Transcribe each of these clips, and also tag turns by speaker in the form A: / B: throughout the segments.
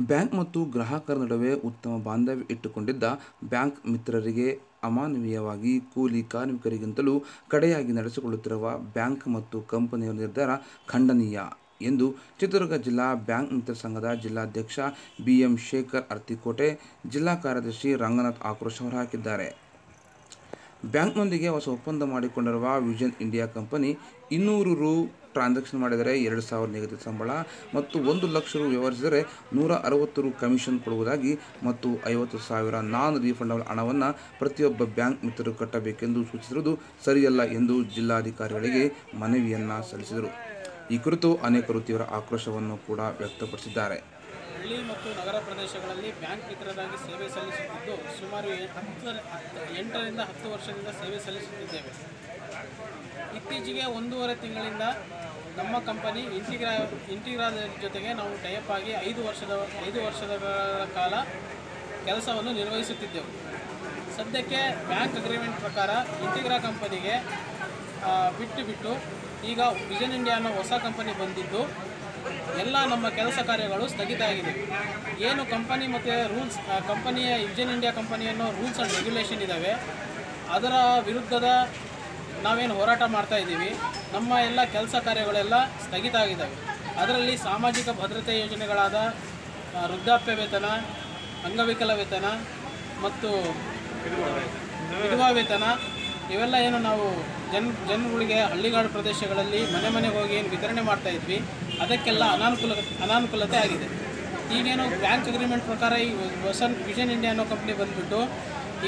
A: Bank ಮತ್ತು ಗ್ರಾಹಕರ ನಡುವೆ ಉತ್ತಮ ಬಾಂಧವ್ಯ ಇಟ್ಟುಕೊಂಡಿದ್ದ ಬ್ಯಾಂಕ್ ಮಿತ್ರರಿಗೆ ಅಮಾನವೀಯವಾಗಿ ಕೂಲಿ ಕಾರ್ಮಿಕರಿಗಿಂತಲೂ ಕಡೆಯಾಗಿ ನಡೆಸಿಕೊಳ್ಳುತ್ತಿರುವ ಬ್ಯಾಂಕ್ ಮತ್ತು ಕಂಪನಿಯ ನಿರ್ಧಾರ ಖಂಡನೀಯ ಎಂದು ಚಿತ್ರದುರ್ಗ ಜಿಲ್ಲಾ ಬ್ಯಾಂಕ್ ಮಿತ್ರ ಸಂಘದ ಜಿಲ್ಲಾಧ್ಯಕ್ಷ ಬಿಎಂ ಶೇಖರ್ ಅರ್ತಿಕೋಟೆ ಜಿಲ್ಲಾ ಕಾರ್ಯದರ್ಶಿ ರಂಗನಾಥ್ ಆಕ್ರೋಶ ಹೊರಹಾಕಿದ್ದಾರೆ. ಬ್ಯಾಂಕ್ನೊಂದಿಗೆ ಹೊಸ ಒಪ್ಪಂದ ಮಾಡಿಕೊಂಡಿರುವ ವಿಷನ್ ಇಂಡಿಯಾ ಕಂಪನಿ ಇನ್ನೂರು ರು ಟ್ರಾನ್ಸಾಕ್ಷನ್ ಮಾಡಿದರೆ ಎರಡು ಸಾವಿರ ನಿಗದಿತ ಸಂಬಳ ಮತ್ತು ಒಂದು ಲಕ್ಷ ರು ವ್ಯವಹರಿಸಿದರೆ ನೂರ ಅರವತ್ತು ರು ಕಮಿಷನ್ ಕೊಡುವುದಾಗಿ ಮತ್ತು ಐವತ್ತು ಸಾವಿರ ನಾನ್ ರೀಫಂಡಬಲ್ ಹಣವನ್ನು ಪ್ರತಿಯೊಬ್ಬ ಬ್ಯಾಂಕ್ ಮಿತ್ರರು ಕಟ್ಟಬೇಕೆಂದು ಸೂಚಿಸಿರುವುದು ಸರಿಯಲ್ಲ ಎಂದು ಜಿಲ್ಲಾಧಿಕಾರಿಗಳಿಗೆ ಮನವಿಯನ್ನು ಸಲ್ಲಿಸಿದರು. ಈ ಕುರಿತು ಅನೇಕರು ತೀವ್ರ ಆಕ್ರೋಶವನ್ನು ಕೂಡ ವ್ಯಕ್ತಪಡಿಸಿದ್ದಾರೆ.
B: ಹಳ್ಳಿ ಮತ್ತು ನಗರ ಪ್ರದೇಶಗಳಲ್ಲಿ ಬ್ಯಾಂಕ್ ಮಿತ್ರರಾಗಿ ಸೇವೆ ಸಲ್ಲಿಸುತ್ತಿದ್ದು ಸುಮಾರು ಹತ್ತು ಎಂಟರಿಂದ ಹತ್ತು ವರ್ಷದಿಂದ ಸೇವೆ ಸಲ್ಲಿಸುತ್ತಿದ್ದೇವೆ. ಇತ್ತೀಚೆಗೆ ಒಂದೂವರೆ ತಿಂಗಳಿಂದ ನಮ್ಮ ಕಂಪನಿ ಇಂಟಿಗ್ರಾ ಇಂಟಿಗ್ರಾದ ಜೊತೆಗೆ ನಾವು ಟೈಪ್ ಆಗಿ ಐದು ವರ್ಷದ ಐದು ವರ್ಷದ ಕಾಲ ಕೆಲಸವನ್ನು ನಿರ್ವಹಿಸುತ್ತಿದ್ದೆವು. ಸದ್ಯಕ್ಕೆ ಬ್ಯಾಂಕ್ ಅಗ್ರಿಮೆಂಟ್ ಪ್ರಕಾರ ಇಂಟಿಗ್ರಾ ಕಂಪನಿಗೆ ಬಿಟ್ಟು ಬಿಟ್ಟು ಈಗ ವಿಜನ್ ಇಂಡಿಯಾ ಅನ್ನೋ ಹೊಸ ಕಂಪನಿ ಬಂದಿದ್ದು, ಎಲ್ಲ ನಮ್ಮ ಕೆಲಸ ಕಾರ್ಯಗಳು ಸ್ಥಗಿತ ಆಗಿದೆ. ಏನು ಕಂಪನಿ ಮತ್ತು ರೂಲ್ಸ್ ಕಂಪನಿಯ ವಿಜನ್ ಇಂಡಿಯಾ ಕಂಪನಿಯನ್ನು ರೂಲ್ಸ್ ಆ್ಯಂಡ್ ರೆಗ್ಯುಲೇಷನ್ ಇದ್ದಾವೆ ಅದರ ವಿರುದ್ಧದ ನಾವೇನು ಹೋರಾಟ ಮಾಡ್ತಾ ಇದ್ದೀವಿ. ನಮ್ಮ ಎಲ್ಲ ಕೆಲಸ ಕಾರ್ಯಗಳೆಲ್ಲ ಸ್ಥಗಿತ ಆಗಿದ್ದಾವೆ ಅದರಲ್ಲಿ ಸಾಮಾಜಿಕ ಭದ್ರತೆ ಯೋಜನೆಗಳಾದ ವೃದ್ಧಾಪ್ಯ ವೇತನ, ಅಂಗವಿಕಲ ವೇತನ ಮತ್ತು ವಿಧವಾ ವೇತನ, ಇವೆಲ್ಲ ಏನು ನಾವು ಜನ್ ಜನಗಳಿಗೆ ಹಳ್ಳಿಗಾಡು ಪ್ರದೇಶಗಳಲ್ಲಿ ಮನೆ ಮನೆಗೆ ಹೋಗಿ ಏನು ವಿತರಣೆ ಮಾಡ್ತಾ ಇದ್ವಿ, ಅದಕ್ಕೆಲ್ಲ ಅನಾನುಕೂಲ ಅನಾನುಕೂಲತೆ ಆಗಿದೆ. ಈಗೇನು ಬ್ಯಾಂಕ್ ಅಗ್ರಿಮೆಂಟ್ ಪ್ರಕಾರ ಈ ವಸನ್ ವಿಷನ್ ಇಂಡಿಯಾ ಅನ್ನೋ ಕಂಪ್ನಿ ಬಂದುಬಿಟ್ಟು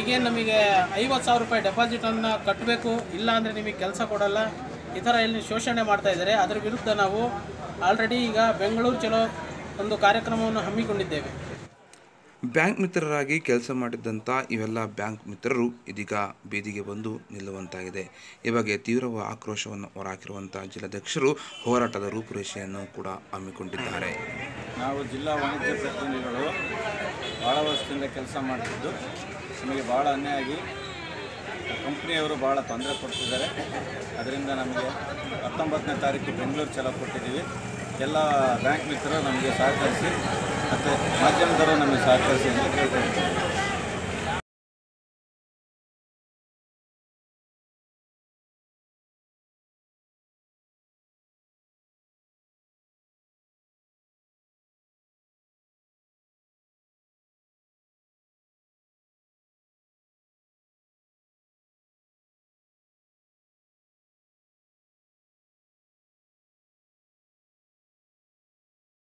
B: ಈಗೇನು ನಮಗೆ ಐವತ್ತು ಸಾವಿರ ರೂಪಾಯಿ ಡೆಪಾಸಿಟನ್ನು ಕಟ್ಟಬೇಕು ಇಲ್ಲ ಅಂದರೆ ನಿಮಗೆ ಕೆಲಸ ಕೊಡಲ್ಲ, ಈ ಥರ ಇಲ್ಲಿ ಶೋಷಣೆ ಮಾಡ್ತಾ ಇದ್ದಾರೆ. ಅದರ ವಿರುದ್ಧ ನಾವು ಆಲ್ರೆಡಿ ಈಗ ಬೆಂಗಳೂರು ಚಲೋ ಒಂದು ಕಾರ್ಯಕ್ರಮವನ್ನು ಹಮ್ಮಿಕೊಂಡಿದ್ದೇವೆ.
A: ಬ್ಯಾಂಕ್ ಮಿತ್ರರಾಗಿ ಕೆಲಸ ಮಾಡಿದ್ದಂಥ ಇವೆಲ್ಲ ಬ್ಯಾಂಕ್ ಮಿತ್ರರು ಇದೀಗ ಬೀದಿಗೆ ಬಂದು ನಿಲ್ಲುವಂತಾಗಿದೆ. ಈ ಬಗ್ಗೆ ತೀವ್ರ ಆಕ್ರೋಶವನ್ನು ಹೊರಹಾಕಿರುವಂಥ ಜಿಲ್ಲಾಧ್ಯಕ್ಷರು ಹೋರಾಟದ ರೂಪುರೇಷೆಯನ್ನು ಕೂಡ ಹಮ್ಮಿಕೊಂಡಿದ್ದಾರೆ.
C: ನಾವು ಜಿಲ್ಲಾ ವಾಣಿಜ್ಯ ಪ್ರತಿನಿಧಿಗಳು ಭಾಳ ವರ್ಷದಿಂದ ಕೆಲಸ ಮಾಡ್ತಿದ್ದು. ನಮಗೆ ಭಾಳ ಅನ್ಯಾಯಾಗಿ ಕಂಪ್ನಿಯವರು ಭಾಳ ತೊಂದರೆ ಕೊಡ್ತಿದ್ದಾರೆ. ಅದರಿಂದ ನಮಗೆ ಹತ್ತೊಂಬತ್ತನೇ ತಾರೀಕು ಬೆಂಗಳೂರು ಚಲೋ ಕೊಟ್ಟಿದ್ದೀವಿ. ಎಲ್ಲ ಬ್ಯಾಂಕ್ ಮಿತ್ರರು ನಮಗೆ ಸಹಕರಿಸಿ ಮತ್ತು ಮಾಧ್ಯಮದವರು ನಮಗೆ ಸಹಕರಿಸಿ ಅಂತ ಕೇಳ್ಕೊಳ್ತೀವಿ